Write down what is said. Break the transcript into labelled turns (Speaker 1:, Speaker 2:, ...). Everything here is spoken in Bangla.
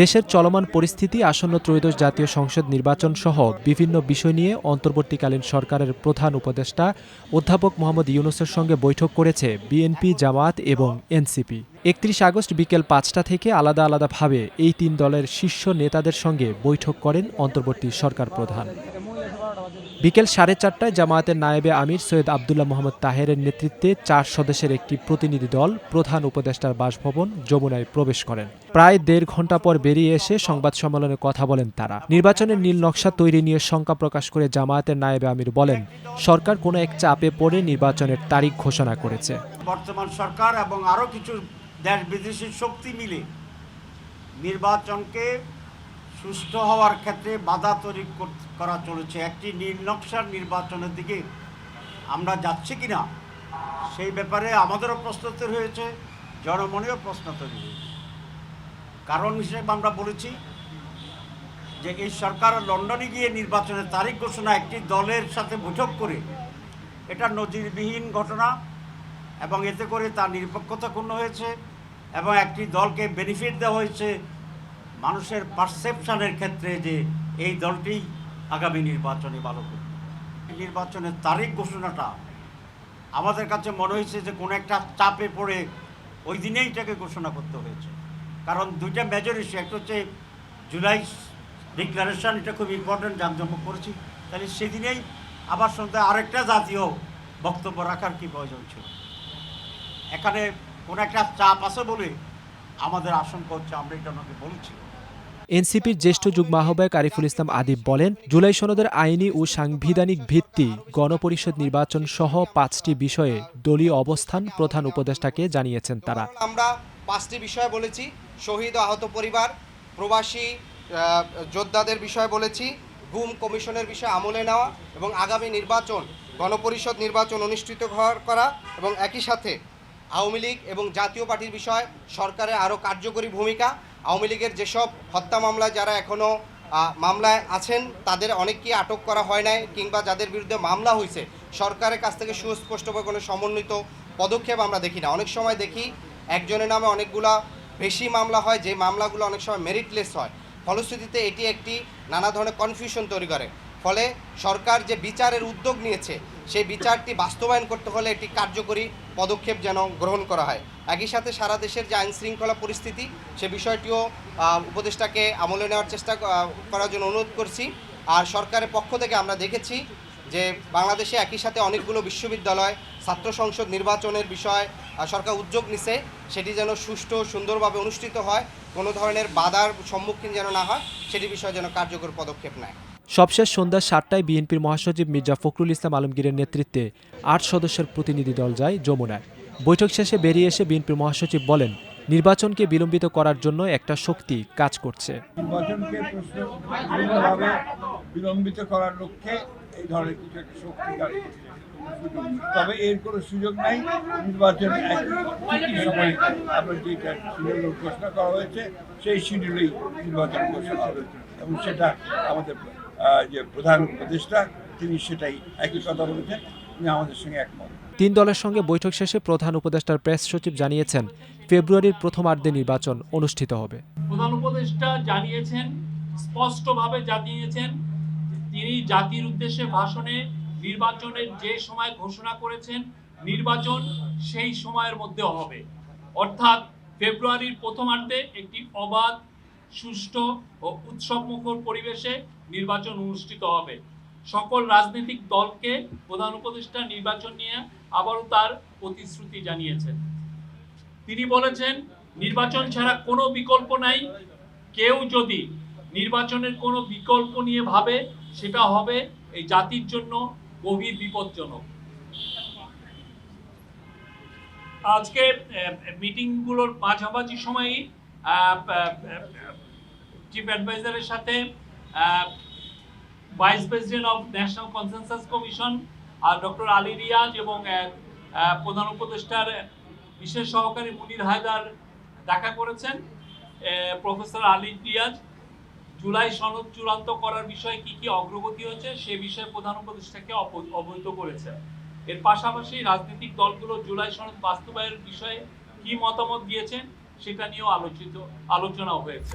Speaker 1: দেশের চলমান পরিস্থিতি, আসন্ন ত্রয়োদশ জাতীয় সংসদ নির্বাচন সহ বিভিন্ন বিষয় নিয়ে অন্তর্বর্তীকালীন সরকারের প্রধান উপদেষ্টা অধ্যাপক মোহাম্মদ ইউনুসের সঙ্গে বৈঠক করেছে বিএনপি জামাত এবং এনসিপি। একত্রিশ আগস্ট বিকেল পাঁচটা থেকে আলাদা আলাদাভাবে এই তিন দলের শীর্ষ নেতাদের সঙ্গে বৈঠক করেন অন্তর্বর্তী সরকার প্রধান। বিকেল সাড়ে চারটায় জামায়াতের নায়েবে আমির সৈয়দ আবদুল্লাহ মোহাম্মদ তাহেরের নেতৃত্বে চার সদস্যের একটি প্রতিনিধি দল প্রধান উপদেষ্টার বাসভবন যমুনায় প্রবেশ করেন। প্রায় দেড় ঘণ্টা পর বেরিয়ে এসে সংবাদ সম্মেলনে কথা বলেন তারা। নির্বাচনের নীল নকশা তৈরি নিয়ে শঙ্কা প্রকাশ করে জামায়াতের নায়েবে আমির বলেন, সরকার কোনো এক চাপে পড়ে নির্বাচনের তারিখ ঘোষণা করেছে।
Speaker 2: বর্তমান সরকার এবং আরও কিছু দেশ বিদেশি শক্তি মিলে নির্বাচনকে সুষ্ঠু হওয়ার ক্ষেত্রে বাধা তৈরি কর- চলেছে। একটি নীল নকশার নির্বাচনের দিকে আমরা যাচ্ছি কি না সেই ব্যাপারে আমাদেরও প্রশ্ন তৈরি হয়েছে, জনমনেও প্রশ্ন তৈরি হয়েছে। কারণ হিসেবে আমরা বলেছি যে এই সরকার লন্ডনে গিয়ে নির্বাচনের তারিখ ঘোষণা, একটি দলের সাথে বৈঠক করে এটা নজিরবিহীন ঘটনা এবং এতে করে তার নিরপেক্ষতা ক্ষুণ্ণ হয়েছে এবং একটি দলকে বেনিফিট দেওয়া হয়েছে মানুষের পারসেপশনের ক্ষেত্রে যে এই দলটি আগামী নির্বাচনে ভালো করবে। নির্বাচনের তারিখ ঘোষণাটা, আমাদের কাছে মনে হয়েছে যে কোনো একটা চাপে পড়ে ওই দিনেই এটাকে ঘোষণা করতে হয়েছে। কারণ দুইটা মেজর ইস্যু একটা হচ্ছে জুলাই ডিক্লারেশন এটা খুব ইম্পর্টেন্ট জাঁকজমক করেছি। তাহলে সেদিনেই আবার সন্ধ্যায় আরেকটা জাতীয় বক্তব্য রাখার কি প্রয়োজন ছিল? এখানে কোনো একটা চাপ আছে বলে আমাদের আশঙ্কা হচ্ছে আমরা এটা ওনাকে বলেছি।
Speaker 1: এনসিপির জ্যেষ্ঠ যুগ্ম আহ্বায়ক আরিফুল ইসলাম আদিব বলেন জুলাই সনদের আইনি ও সাংবিধানিক ভিত্তি গণপরিষদ নির্বাচন সহ পাঁচটি বিষয়ে দলীয় অবস্থান প্রধান উপদেষ্টাকে জানিয়েছেন তারা।
Speaker 3: আমরা পাঁচটি বিষয় বলেছি শহীদ আহত পরিবার প্রবাসী যোদ্ধাদের বিষয় বলেছি গুম কমিশনের বিষয়ে আমলে নেওয়া এবং আগামী নির্বাচন গণপরিষদ নির্বাচন অনুষ্ঠিত হওয়ার করা এবং একই সাথে আওয়ামী লীগ এবং জাতীয় পার্টির বিষয় সরকারের আরও কার্যকরী ভূমিকা। আওয়ামী লীগের যেসব হত্যা মামলায় যারা এখনও মামলায় আছেন, তাদের অনেককেই আটক করা হয় নাই কিংবা যাদের বিরুদ্ধে মামলা হয়েছে, সরকারের কাছ থেকে সুস্পষ্টভাবে কোনো সমন্বিত পদক্ষেপ আমরা দেখি না। অনেক সময় দেখি একজনের নামে অনেকগুলা বেশি মামলা হয়, যে মামলাগুলো অনেক সময় মেরিটলেস হয়। ফলশ্রুতিতে এটি একটি নানা ধরনের কনফিউশন তৈরি করে। ফলে সরকার যে বিচারের উদ্যোগ নিয়েছে সেই বিচারটি বাস্তবায়ন করতে হলে একটি কার্যকরী পদক্ষেপ যেন গ্রহণ করা হয়। একই সাথে সারা দেশের যে আইন শৃঙ্খলা পরিস্থিতি, সে বিষয়টিও উপদেষ্টাকে আমলে নেওয়ার চেষ্টা করার জন্য অনুরোধ করছি। আর সরকারের পক্ষ থেকে আমরা দেখেছি যে বাংলাদেশে একই সাথে অনেকগুলো বিশ্ববিদ্যালয়, ছাত্র সংসদ নির্বাচনের বিষয় সরকার উদ্যোগ নিছে, সেটি যেন সুষ্ঠু, সুন্দরভাবে অনুষ্ঠিত হয়, কোনো ধরনের বাধার সম্মুখীন যেন না হয়, সেটি বিষয়ে যেন কার্যকর পদক্ষেপ নেয়।
Speaker 1: সবশেষ সন্ধ্যা সাতটায় বিএনপির মহাসচিব মির্জা ফখরুল ইসলাম আলমগীরের নেতৃত্বে আট সদস্যের প্রতিনিধি দল যায় যমুনায়। বৈঠক শেষে বেরিয়ে এসে বিএনপির মহাসচিব বলেন, নির্বাচনকে বিলম্বিত করার জন্য একটা শক্তি কাজ করছে।
Speaker 4: নির্বাচনকে বিলম্বিত করার লক্ষ্যে এই ধরনের কিছু একটা শক্তি তবে এর কোনো সুযোগ নাই, নির্বাচন যেটা শিডিউল ঘোষণা করা হয়েছে, সেই শিডিউলেই নির্বাচন ঘোষণা হবে। এবং সেটা আমাদের যে প্রধান উপদেষ্টা তিনি সেটাই একই কথা বলেছেন। তিনি আমাদের সঙ্গে একমত।
Speaker 1: তিন দলের সঙ্গে বৈঠক শেষে প্রধান উপদেষ্টার প্রেস সচিব জানিয়েছেন ফেব্রুয়ারির প্রথমার্ধে নির্বাচন অনুষ্ঠিত হবে।
Speaker 5: প্রধান উপদেষ্টা জানিয়েছেন স্পষ্টভাবে জানিয়েছেন তিনি জাতির উদ্দেশ্যে ভাষণে নির্বাচনের যে সময় ঘোষণা করেছেন নির্বাচন সেই সময়ের মধ্যে হবে। অর্থাৎ ফেব্রুয়ারির প্রথমার্ধে একটি অবাধ সুষ্ঠু ও উৎসবমুখর পরিবেশে নির্বাচন অনুষ্ঠিত হবে। সকল রাজনৈতিক দলকে প্রধান উপদেষ্টা নির্বাচন নিয়ে আবারও তার প্রতিশ্রুতি জানিয়েছেন। তিনি বলেছেন, নির্বাচন ছাড়া কোনো বিকল্প নাই। কেউ যদি নির্বাচনের কোনো বিকল্প নিয়ে ভাবে, সেটা হবে এই জাতির জন্য গভীর বিপজ্জনক। আজকে মিটিংগুলোর মাঝামাঝি সময়েই চিফ অ্যাডভাইজারের সাথে vice president of national consensus commission R doctor Ali Riaz এবং প্রধান উপদেষ্টার বিশেষ সহকারী মুনির হায়দার দেখা করেছেন। প্রফেসর আলী রিয়াজ, জুলাই সনদ চূড়ান্ত করার বিষয়ে কি কি অগ্রগতি হয়েছে সে বিষয়ে প্রধান উপদেষ্টাকে অব- অবহিত করেছে এর পাশাপাশি রাজনৈতিক দলগুলো জুলাই সনদ বাস্তবায়নের বিষয়ে কি মতামত দিয়েছেন সেটা নিয়েও আলোচিত আলোচনা হয়েছে।